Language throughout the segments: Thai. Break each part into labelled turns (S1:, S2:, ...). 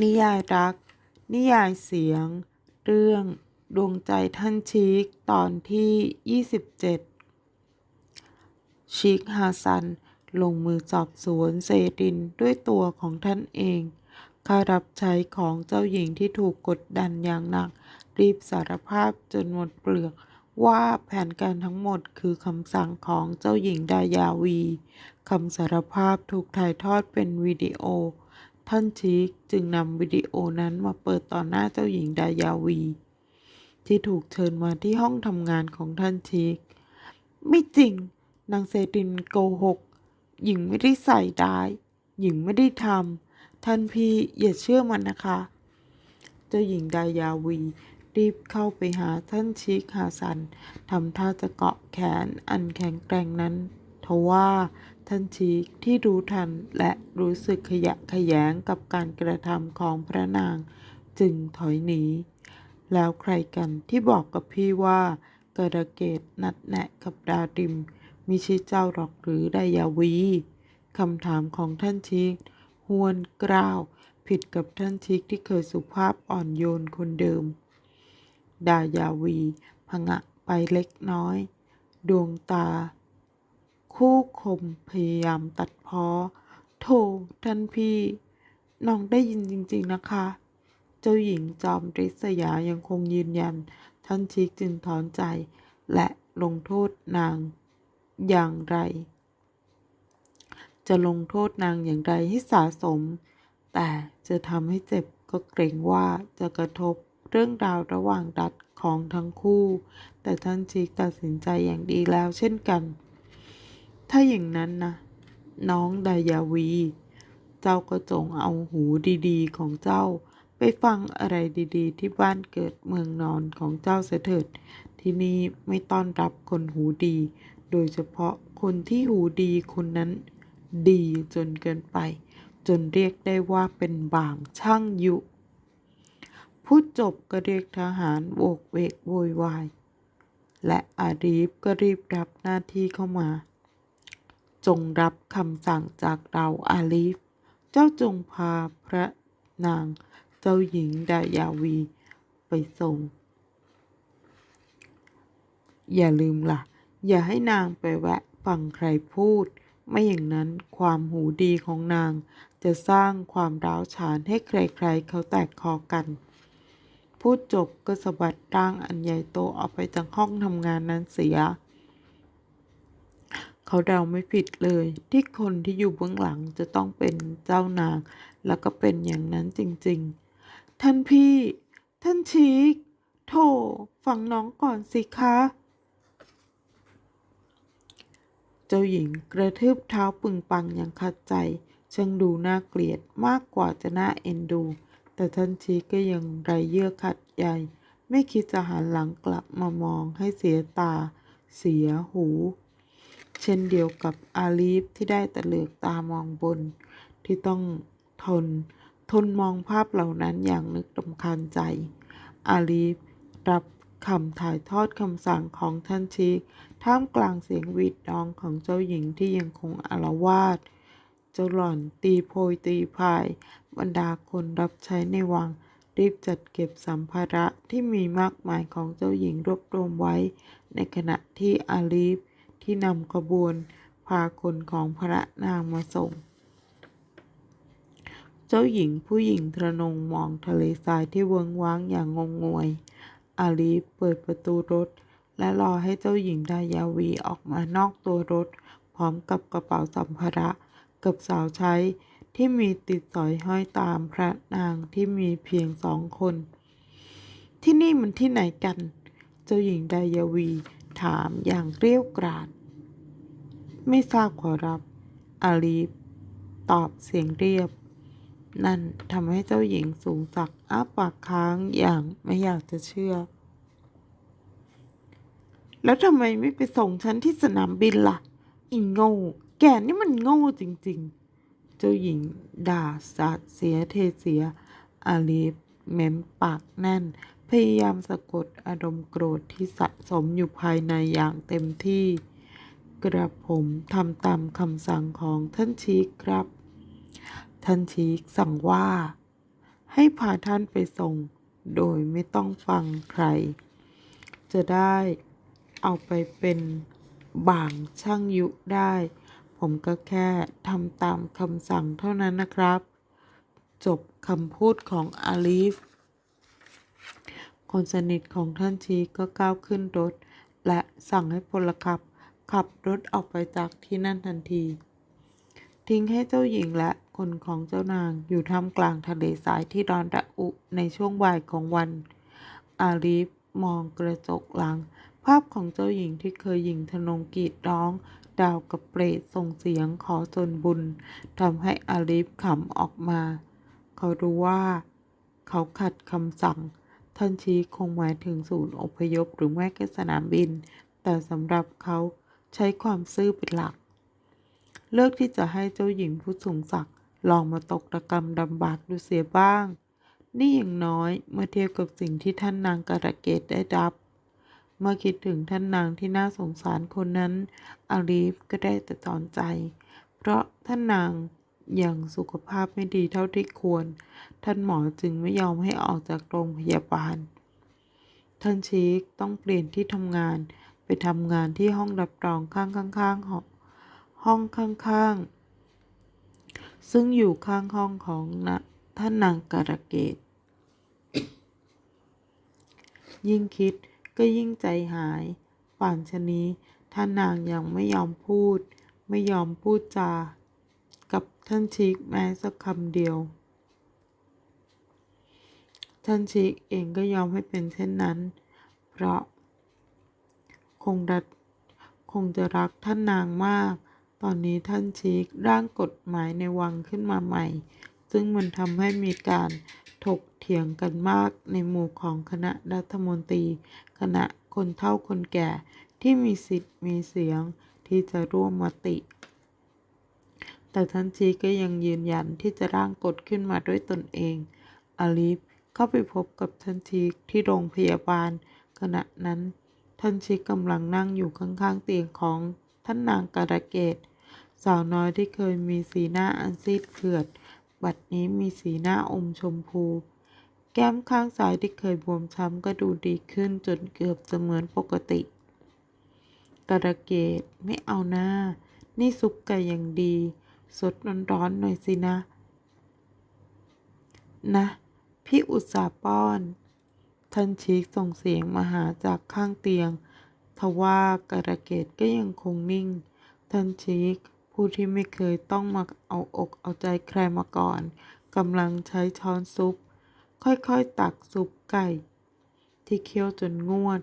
S1: นิยายรัก นิยายเสียง เรื่องดวงใจท่านชีคตอนที่ 27 ชีคฮาซัน ลงมือสอบสวนเซรินด้วยตัวของท่านเองข้ารับใช้ของเจ้าหญิงที่ถูกกดดันอย่างหนัก รีบสารภาพจนหมดเปลือกว่าแผนการทั้งหมดคือคำสั่งของเจ้าหญิงดายาวี คำสารภาพถูกถ่ายทอดเป็นวิดีโอ ท่านชีคจึงนำวิดีโอนั้นมาเปิดต่อหน้าเจ้าหญิงดายาวี ที่ถูกเชิญมาที่ห้องทำงานของท่านชีคไม่จริง นางเซรินโกหก หญิงไม่ได้ใส่ร้ายหญิงไม่ได้ทำท่านพี่อย่าเชื่อมันนะคะ เจ้าหญิงดายาวีรีบเข้าไปหาท่านชีคฮาซันทำท่าจะเกาะแขนอันแข็งแกร่งนั้นทว่า ท่านชีคที่รู้ทันและรู้สึกขยะขยงกับการกระทำของพระนางจึงถอยหนี แล้วใครกันที่บอกกับพี่ว่ากระเกตนัดแนะกับดาดิมมิใช่เจ้าหรอกหรือไดายาวีคำถามของท่านชีคหวนกล้าวผิดกับท่านชิกที่เคยสุภาพอ่อนโยนคนเดิม ดายาวี พงะไปเล็กน้อย ดวงตา คู่คมพยายามตัดพ้อโธ่ท่านพี่ น้องได้ยินจริง ๆนะคะ เจ้าหญิงจอมริษยายังคงยืนยัน ท่านชิกจึงถอนใจ และลงโทษนางอย่างไร จะลงโทษนางอย่างไรให้สะสม แต่จะทำให้เจ็บก็เกรงว่าจะกระทบเรื่องราวระหว่างรัฐของทั้งคู่ แต่ท่านชีกตัดสินใจอย่างดีแล้วเช่นกัน ถ้าอย่างนั้นนะน้องดายาวี เจ้าก็จงเอาหูดีๆ ของเจ้า ไปฟังอะไรดีๆ ที่บ้านเกิดเมืองนอนของเจ้าเสถิด ที่นี่ไม่ต้อนรับคนหูดี โดยเฉพาะคนที่หูดีคนนั้น ดีจนเกินไป จนเรียกได้ว่าเป็นบางช่างยุพูดจบก็เรียกทหารโวกเวกโวยวาย และอารีฟก็รีบรับหน้าที่เข้ามา จงรับคำสั่งจากเราอาลีฟ เจ้าจงพาพระนาง เจ้าหญิงดายาวี ไปส่ง อย่าลืมล่ะ อย่าให้นางไปแวะฟังใครพูด ไม่อย่างนั้นความหูดีของนาง จะสร้างความร้าวฉานให้ใครๆ เขาแตกคอกัน พูดจบก็สะบัดร่างอันใหญ่โตออกไปจากห้องทำงานนั้นเสีย เขาเดาไม่ผิดเลย ที่คนที่อยู่เบื้องหลังจะต้องเป็นเจ้านาง แล้วก็เป็นอย่างนั้นจริงๆ ท่านพี่ ท่านชีกโถฟังน้องก่อนสิคะ เจ้าหญิงกระทืบเท้าปึงปังอย่างขัดใจช่างดูน่าเกลียดมากกว่าจะน่าเอ็นดู แต่ท่านชีก็ยังไรเยื่อขัดใยไม่คิดจะหันหลังกลับมามองให้เสียตา เสียหู เช่นเดียวกับอาลีฟที่ได้แต่เหลือกตามองบน ที่ต้องทน ทนมองภาพเหล่านั้นอย่างนึกรำคาญใจ อาลีฟรับคำถ่ายทอดคำสั่งของท่านชีท่ามกลางเสียงวีดร้องของเจ้าหญิงที่ยังคงอาละวาดเจ้าหล่อนตีโพยตีพาย บรรดาคนรับใช้ในวัง รีบจัดเก็บสัมภาระที่มีมากมายของเจ้าหญิงรวบรวมไว้ ในขณะที่อาลีฟ ที่นำขบวนพาคนของพระนางมาส่ง เจ้าหญิงผู้หญิงทะนงมองทะเลทรายที่เวิงว้างอย่างงงงวย อาลีเปิดประตูรถ และรอให้เจ้าหญิงดายาวีออกมานอกตัวรถ พร้อมกับกระเป๋าสัมภาระกับสาวใช้ที่มีติดสอยห้อยตามพระนางที่มีเพียงสองคน ที่นี่มันที่ไหนกัน เจ้าหญิงดายาวีถามอย่างเกรี้ยวกราด ไม่ทราบขอรับ อาลีฟตอบเสียงเรียบ นั่นทำให้เจ้าหญิงสูงสักอ้าปากค้างอย่างไม่อยากจะเชื่อ แล้วทำไมไม่ไปส่งฉันที่สนามบินล่ะ อีโง่ แกนี่มันโง่จริงๆ เจ้าหญิงด่าสาดเสียเทเสีย อาลีฟเม้มปากแน่น พยายามสะกดอารมณ์โกรธที่สะสมอยู่ภายในอย่างเต็มที่ กระผมทำตามคำสั่งของท่านชีคครับ ท่านชีคสั่งว่า ให้พาท่านไปส่ง โดยไม่ต้องฟังใคร จะได้เอาไปเป็นบ่างช่างยุได้ ผมก็แค่ทำตามคำสั่งเท่านั้นนะครับ จบคำพูดของอาลีฟ คนสนิทของท่านชีก็ก้าวขึ้นรถ และสั่งให้พลขับ ขับรถออกไปจากที่นั่นทันที ทิ้งให้เจ้าหญิงและคนของเจ้านางอยู่ท่ามกลางทะเลทรายที่ร้อนระอุในช่วงบ่ายของวัน อาลีฟมองกระจกหลัง ภาพของเจ้าหญิงที่เคยหญิงทนงกรีดร้อง ดาวกับเปรตส่งเสียงขอส่วนบุญทำให้อาลีฟขำออกมา เขารู้ว่า เขาขัดคำสั่ง ท่านชี้คงหมายถึงศูนย์อพยพหรือแม้ก็สนามบิน แต่สำหรับเขา ใช้ความซื่อเป็นหลัก เลือกที่จะให้เจ้าหญิงผู้สูงศักดิ์ลองมาตกตะกรรมดำบากดูเสียบ้าง นี่อย่างน้อยเมื่อเทียบกับสิ่งที่ท่านนางการะเกดได้รับ เมื่อคิดถึงท่านนางที่น่าสงสารคนนั้นอาลีฟก็ได้แต่ตอนใจ เพราะท่านนางยังสุขภาพไม่ดีเท่าที่ควร ท่านหมอจึงไม่ยอมให้ออกจากโรงพยาบาล ท่านชีคต้องเปลี่ยนที่ทำงาน ทำงานที่ห้องรับรองข้างข้างๆห้องห้องข้างๆ ซึ่งอยู่ข้างห้องของนะท่านนางการะเกดยิ่งคิดก็ยิ่งใจหาย ป่านชะนี้ท่านนางยังไม่ยอมพูด ไม่ยอมพูดจา กับท่านชิกแม้สักคำเดียว ท่านชิกเองก็ยอมให้เป็นเช่นนั้น เพราะ คงรักคงจะรักท่านนางมาก ตอนนี้ท่านชิกร่างกฎหมายในวังขึ้นมาใหม่ ซึ่งมันทำให้มีการถกเถียงกันมากในหมู่ของคณะรัฐมนตรี คณะคนเฒ่าคนแก่ที่มีสิทธิ์มีเสียงที่จะร่วมมติ แต่ท่านชีก็ยังยืนยันที่จะร่างกฎขึ้นมาด้วยตนเอง อลีฟเข้าไปพบกับท่านชีที่โรงพยาบาลขณะนั้น ท่านชีกำลังนั่งอยู่ข้างๆเตียงของท่านนางการะเกดสาวน้อยที่เคยมีสีหน้าอันซีดเผือด บัดนี้มีสีหน้าอมชมพู แก้มข้างซ้ายที่เคยบวมช้ำก็ดูดีขึ้นจนเกือบจะเหมือนปกติกระเกดไม่เอาหน้า นี่ซุปไก่อย่างดี สดร้อนๆหน่อยสินะ นะ พี่อุตสาป้อน ท่านชีกส่งเสียงมาหาจากข้างเตียง ทว่ากระเกดก็ยังคงนิ่ง ท่านชีกผู้ที่ไม่เคยต้องมาเอาอกเอาใจใครมาก่อนกำลังใช้ช้อนซุป ค่อยๆตักซุปไก่ ที่เคี่ยวจนงวด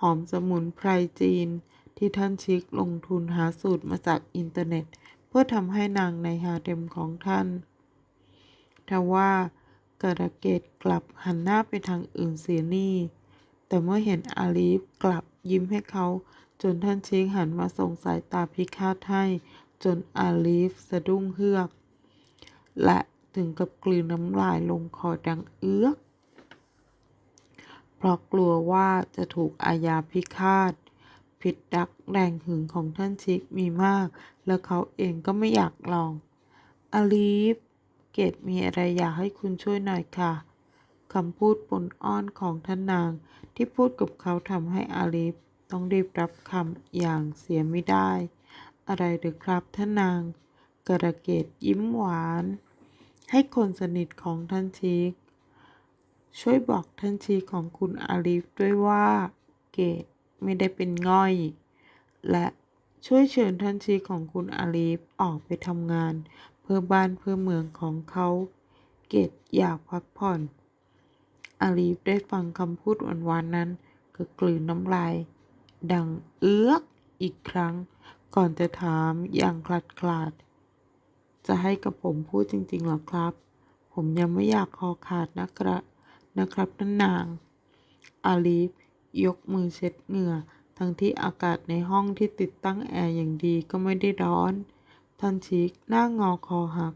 S1: หอมสมุนไพรจีนที่ท่านชิกลงทุนหาสูตรมาจากอินเทอร์เน็ต เพื่อทำให้นางในฮาเร็มของท่านทว่า กระเกตกลับหันหน้าไปทางอื่นเสียนี่ แต่เมื่อเห็นอาลีฟกลับยิ้มให้เขา จนท่านชิกหันมาส่งสายตาพิฆาตให้ จนอาลีฟสะดุ้งเฮือก และถึงกับกลืนน้ำลายลงคอดังเอื้อกเพราะกลัวว่าจะถูกอาญาพิฆาตผิดดักแรงหึงของท่านชิกมีมาก และเขาเองก็ไม่อยากลองอาลีฟ เกดมีอะไรอยากให้คุณช่วยหน่อยค่ะคำพูดปนอ้อนของท่านนาง ที่พูดกับเขาทำให้อาลีฟต้องรีบรับคำอย่างเสียไม่ได้ อะไรหรือครับท่านนาง กระเกดยิ้มหวาน ให้คนสนิทของท่านชีกช่วยบอกท่านชีของคุณอาลีฟด้วยว่า เกดไม่ได้เป็นง่อย และช่วยเชิญท่านชีของคุณอาลีฟออกไปทำงาน พื่อบ้านเพื่อเมืองของเขา เกดอยากพักผ่อน อาลีฟได้ฟังคำพูดหวานๆนั้นก็กลืนน้ำลาย ดังเอื้อกอีกครั้ง ก่อนจะถามอย่างคลาดคลาด จะให้กับผมพูดจริงๆหรอครับ ผมยังไม่อยากคอขาดนะครับนะครับท่นนาง อาลีฟยกมือเช็ดเหงื่อ ทั้งที่อากาศในห้องที่ติดตั้งแอร์อย่างดีก็ไม่ได้ร้อน ท่านชิกหน้างอคอหัก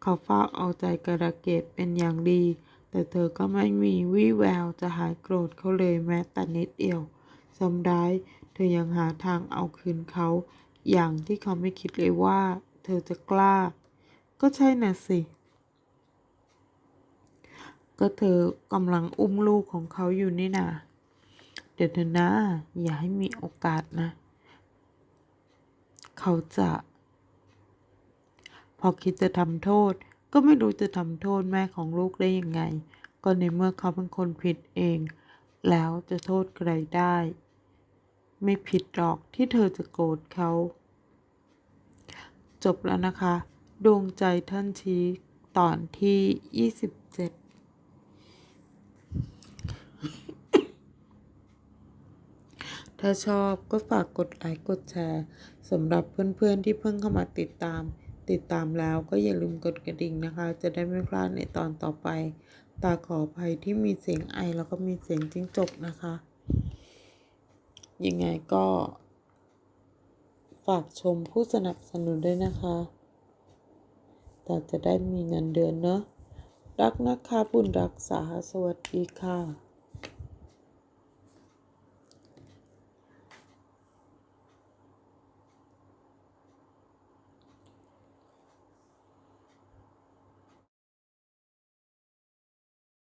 S1: เขาเฝ้าเอาใจกระเกดเป็นอย่างดี แต่เธอก็ไม่มีวี่แววจะหายโกรธเขาเลยแม้แต่นิดเดียวสำร้าย เธอยังหาทางเอาคืนเขา อย่างที่เขาไม่คิดเลยว่า เธอจะกล้า ก็ใช่น่ะสิ ก็เธอกำลังอุ้มลูกของเขาอยู่นี่นาเดี๋ยวเถอนะ อย่าให้มีโอกาสนะ เขาจะ พอคิดจะทำโทษ ก็ไม่รู้จะทำโทษแม่ของลูกได้ยังไง ก็ในเมื่อเขาเป็นคนผิดเอง แล้วจะโทษใครได้ ไม่ผิดหรอกที่เธอจะโกรธเขา จบแล้วนะคะ ดวงใจท่านชี้ตอนที่ 27ถ้าชอบก็ฝากกดไลค์กดแชร์สำหรับเพื่อนๆที่เพิ่งเข้ามาติดตาม ติดตามแล้วก็อย่าลืมกดกระดิ่งนะคะ จะได้ไม่พลาดในตอนต่อไป ตาขออภัยที่มีเสียงไอแล้วก็มีเสียงจิ้งจกนะคะ ยังไงก็ ฝากชมผู้สนับสนุนด้วยนะคะแต่จะได้มีเงินเดือนเนอะรักนะคะบุญรักษาสวัสดีค่ะ